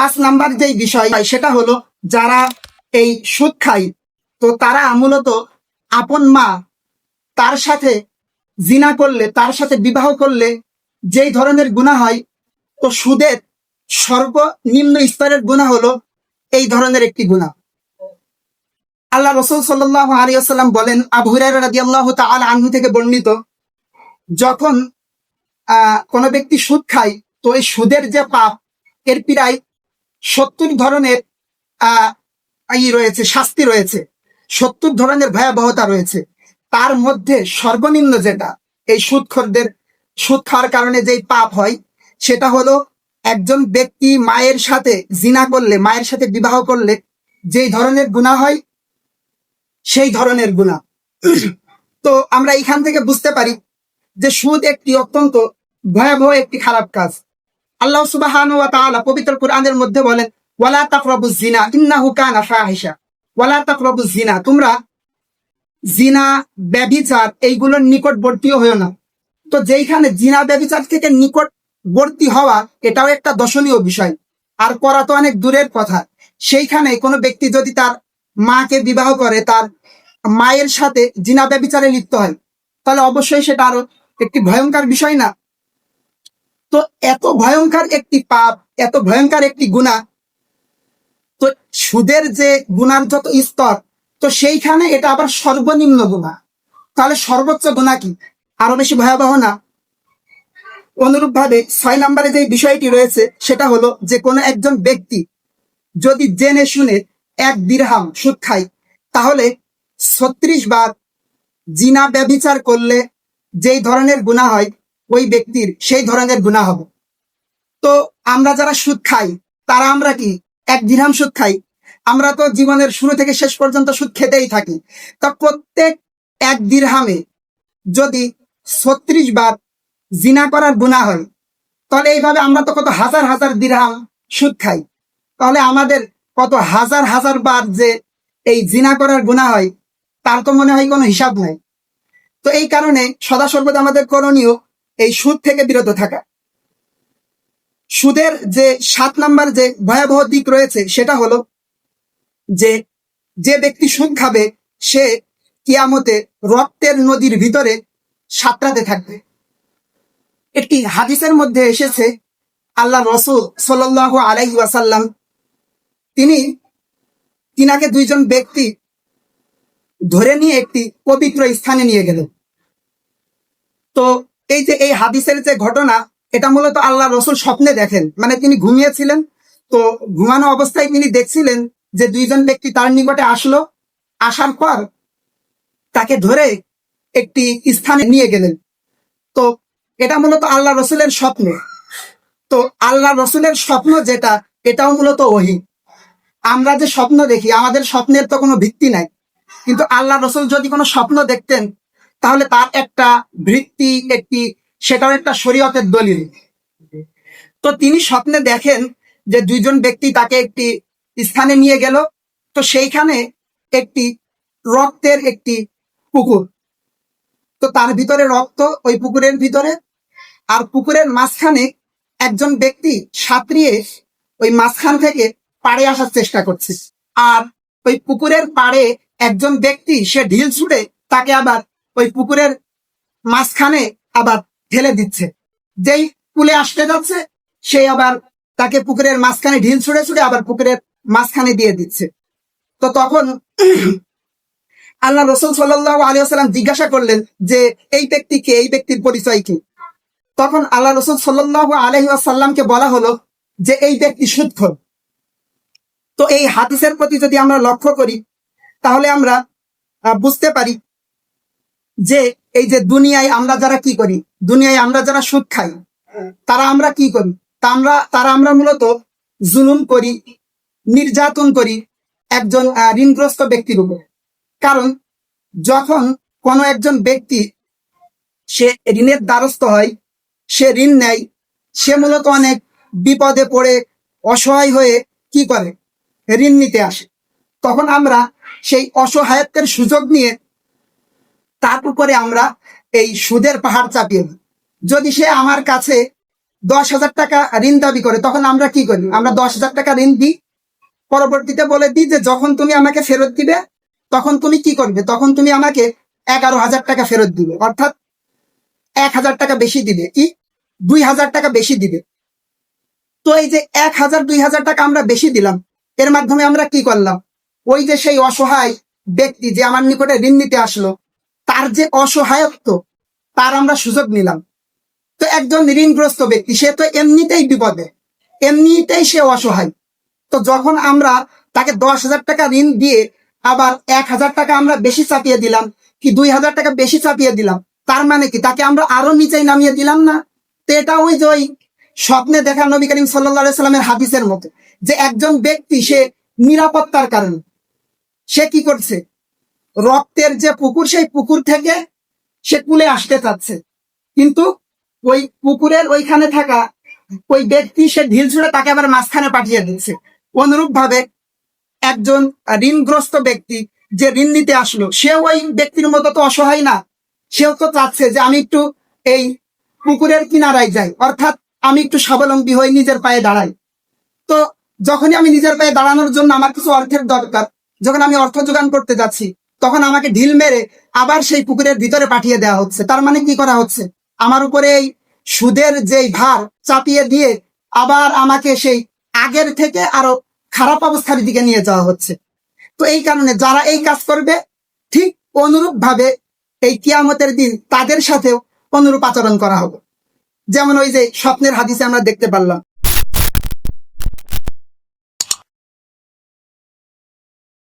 পাঁচ নাম্বার যেই বিষয় সেটা হলো যারা এই সুদ খায়, তো তারা মূলত আপন মা তার সাথে জিনা করলে, তার সাথে বিবাহ করলে যেই ধরনের গুণা হয়, তো সুদের সর্বনিম্ন স্তরের গুণা হলো এই ধরনের একটি গুণা আল্লাহ রসুল সাল্লাহ আলিয়াল্লাম বলেন, আবু হুরায়রা রাদিয়াল্লাহু তাআলা আনহু থেকে বর্ণিত, যখন, আহ, কোনো ব্যক্তি সুদ খায়, তো এই সুদের যে পাপ, এর প্রায় সত্তর ধরনের আহ ই রয়েছে, শাস্তি রয়েছে। সত্তর ধরনের ভয়াবহতা রয়েছে। তার মধ্যে সর্বনিম্ন যেটা, এই সুদখোরদের সুদ খাওয়ার কারণে যেই পাপ হয়, সেটা হলো একজন ব্যক্তি মায়ের সাথে জিনা করলে, মায়ের সাথে বিবাহ করলে, যেই ধরনের গুণা হয়, সেই ধরনের গুণা তো আমরা এখান থেকে বুঝতে পারি যে সুদ একটি অত্যন্ত ভয়াবহ একটি খারাপ কাজ। আল্লাহ সুবাহানু ওয়া তাআলা পবিত্র কোরআনের মধ্যে বলেন, ওয়ালা তাকরাবুজ জিনা ইন্নাহু কানা ফাহিশা। ওয়ালা তাকরাবুজ জিনা তোমরা জিনা ব্যভিচার, এইগুলোর নিকটবর্তীও হয়েও না। তো যেইখানে জিনা ব্যভিচার থেকে নিকটবর্তী হওয়া, এটাও একটা দর্শনীয় বিষয়। আর করা তো অনেক দূরের কথা। সেইখানে কোনো ব্যক্তি যদি তার মাকে বিবাহ করে, তার মায়ের সাথে জিনা ব্যভিচারে লিপ্ত হয়, তাহলে অবশ্যই সেটা আরও একটি ভয়ঙ্কর বিষয় না? তো এত ভয়ঙ্কর একটি পাপ, এত ভয়ঙ্কর একটি গুণা তো সুদের যে গুণার যত স্তর, তো সেইখানে এটা আবার সর্বনিম্ন গুণা তাহলে সর্বোচ্চ গুণা কি? আরও বেশি ভয়াবহ না? অনুরূপ ভাবে ছয় নম্বরে যে বিষয়টি রয়েছে, সেটা হলো যে কোনো একজন ব্যক্তি যদি জেনে শুনে এক দিরহাম সুদ খায়, তাহলে ছত্রিশ বার জিনা ব্যভিচার করলে যেই ধরনের গুণা হয় ওই ব্যক্তির সেই ধরনের গুণা হবে। তো আমরা যারা সুদ খাই, তারা আমরা কি? এক দিরহাম সুদ খাই। আমরা তো জীবনের শুরু থেকে শেষ পর্যন্ত সুদ খেতেই থাকি। তা প্রত্যেক এক দিরহামে যদি ছত্রিশ বার জিনা করার গুণা হয়, তাহলে এইভাবে আমরা তো কত হাজার হাজার দিরহাম সুদ খাই। তাহলে আমাদের কত হাজার হাজার বার যে এই জিনা করার গুণা হয়, তার তো মনে হয় কোনো হিসাব নাই। তো এই কারণে সদা সর্বদা আমাদের করণীয় এই সুদ থেকে বিরত থাকা। সুদের যে সাত নাম্বার যে ভয়াবহ দিক রয়েছে, সেটা হলো যে যে ব্যক্তি সুদ খাবে, সে কিয়ামতে রক্তের নদীর ভিতরে সাঁতরাতে থাকবে। একটি হাদিসের মধ্যে এসেছে, আল্লাহ রসুল সাল্লাহ আলাইহি ওয়াসাল্লাম, তিনি, তিনাকে দুইজন ব্যক্তি ধরে নিয়ে একটি পবিত্র স্থানে নিয়ে গেলেন। তো এই যে এই হাদিসের যে ঘটনা, এটা মূলত আল্লাহ রসুল স্বপ্নে দেখেন। মানে তিনি ঘুমিয়েছিলেন, তো ঘুমানো অবস্থায় তিনি দেখছিলেন যে দুইজন ব্যক্তি তার নিকটে আসলো। আসার পর তাকে ধরে একটি স্থানে নিয়ে গেলেন। তো এটা মূলত আল্লাহ রসুলের স্বপ্ন। তো আল্লাহ রসুলের স্বপ্ন যেটা, এটাও মূলত ওহি। আমরা যে স্বপ্ন দেখি, আমাদের স্বপ্নের তো কোনো ভিত্তি নাই। কিন্তু আল্লাহ রসুল যদি কোনো স্বপ্ন দেখতেন তাহলে তার একটা বৃত্তি একটি সেটাও একটা শরীয়তের দলিল। তো তিনি স্বপ্নে দেখেন যে দুইজন ব্যক্তি তাকে একটি স্থানে নিয়ে গেল। তো সেইখানে একটি রক্তের একটি পুকুর। তো তার ভিতরে রক্ত ওই পুকুরের ভিতরে। আর পুকুরের মাঝখানে একজন ব্যক্তি সাঁতরিয়ে ওই মাঝখান থেকে পাড়ে আসার চেষ্টা করছে। আর ওই পুকুরের পাড়ে একজন ব্যক্তি, সে ঢিল ছুটে তাকে আবার ওই পুকুরের মাঝখানে আবার ঢেলে দিচ্ছে। যেই কুলে আসতে যাচ্ছে, সে আবার তাকে পুকুরের মাঝখানে ঢিল ছুড়ে ছুড়ে আবার পুকুরের মাঝখানে দিয়ে দিচ্ছে। তো তখন আল্লাহ রসুল সাল্লাহ আলিয়াল্লাম জিজ্ঞাসা করলেন যে, এই ব্যক্তি কে? এই ব্যক্তির পরিচয় কি? তখন আল্লাহ রসুল সাল্লাহ আলহিসাল্লামকে বলা হলো যে, এই ব্যক্তি সুৎখর। তো এই হাদিসের প্রতি যদি আমরা লক্ষ্য করি, তাহলে আমরা বুঝতে পারি যে এই যে দুনিয়ায় আমরা যারা কি করি? দুনিয়ায় আমরা যারা সুদ খাই, তারা আমরা কি করি? তা আমরা, তারা আমরা মূলত জুলুম করি, নির্যাতন করি একজন ঋণগ্রস্ত ব্যক্তির উপর। কারণ যখন কোনো একজন ব্যক্তি সে ঋণের দ্বারস্থ হয়, সে ঋণ নেয়, সে মূলত অনেক বিপদে পড়ে, অসহায় হয়ে কি করে? ঋণ নিতে আসে। তখন আমরা সেই অসহায়ত্বের সুযোগ নিয়ে তার উপরে আমরা এই সুদের পাহাড় চাপিয়ে যদি সে আমার কাছে দশ হাজার টাকা ঋণ দাবি করে, তখন আমরা কি করি? আমরা দশ হাজার টাকা ঋণ দিই। পরবর্তীতে বলে দিই যে, যখন তুমি আমাকে ফেরত দিবে, তখন তুমি কি করবে? তখন তুমি আমাকে এগারো হাজার টাকা ফেরত দিবে। অর্থাৎ এক হাজার টাকা বেশি দিবে। কি? দুই হাজার টাকা বেশি দিবে। তো এই যে এক হাজার, দুই হাজার টাকা আমরা বেশি দিলাম, এর মাধ্যমে আমরা কি করলাম? ওই যে সেই অসহায় ব্যক্তি যে আমার নিকটে ঋণ নিতে আসলো তার যে অসহায়ত্ব, তার আমরা সুযোগ নিলাম। তো একজন ঋণগ্রস্ত ব্যক্তি, সে তো এমনিতেই বিপদে, এমনিতেই সে অসহায়। তো যখন আমরা তাকে দশ হাজার টাকা ঋণ দিয়ে আবার এক হাজার টাকা আমরা বেশি চাপিয়ে দিলাম, কি দুই হাজার টাকা বেশি চাপিয়ে দিলাম, তার মানে কি তাকে আমরা আরও নিচেই নামিয়ে দিলাম না? তো এটা ওই যে ওই স্বপ্নে দেখা নবী করিম সাল্লা সাল্লামের হাদিসের মতো, যে একজন ব্যক্তি সে নিরাপত্তার কারণে, সে কি করছে? রক্তের যে পুকুর, সেই পুকুর থেকে সে কুলে আসতে চাচ্ছে। কিন্তু ওই পুকুরের ওইখানে থাকা ওই ব্যক্তি, সে ঢিল ছুড়ে তাকে আবার মাঝখানে পাঠিয়ে দিচ্ছে অনুরূপ ভাবে একজন ঋণগ্রস্ত ব্যক্তি যে ঋণ নিতে আসলো সে ওই ব্যক্তির মতো তো অসহায় না। সেও তো চাচ্ছে যে আমি একটু এই পুকুরের কিনারায় যাই, অর্থাৎ আমি একটু স্বাবলম্বী হই, নিজের পায়ে দাঁড়াই। তো যখনই আমি নিজের পায়ে দাঁড়ানোর জন্য আমার কিছু অর্থের দরকার, যখন আমি অর্থ যোগান করতে যাচ্ছি তখন আমাকে ঢিল মেরে আবার সেই পুকুরের ভিতরে পাঠিয়ে দেওয়া হচ্ছে। তার মানে কি করা হচ্ছে? আমার উপরে এই সুদের যেই ভার চাপিয়ে দিয়ে আবার আমাকে সেই আগের থেকে আরও খারাপ অবস্থার দিকে নিয়ে যাওয়া হচ্ছে। তো এই কারণে যারা এই কাজ করবে, ঠিক অনুরূপ ভাবে এই কিয়ামতের দিন তাদের সাথেও অনুরূপ আচরণ করা হবে। যেমন ওই যে স্বপ্নের হাদিসে আমরা দেখতে পারলাম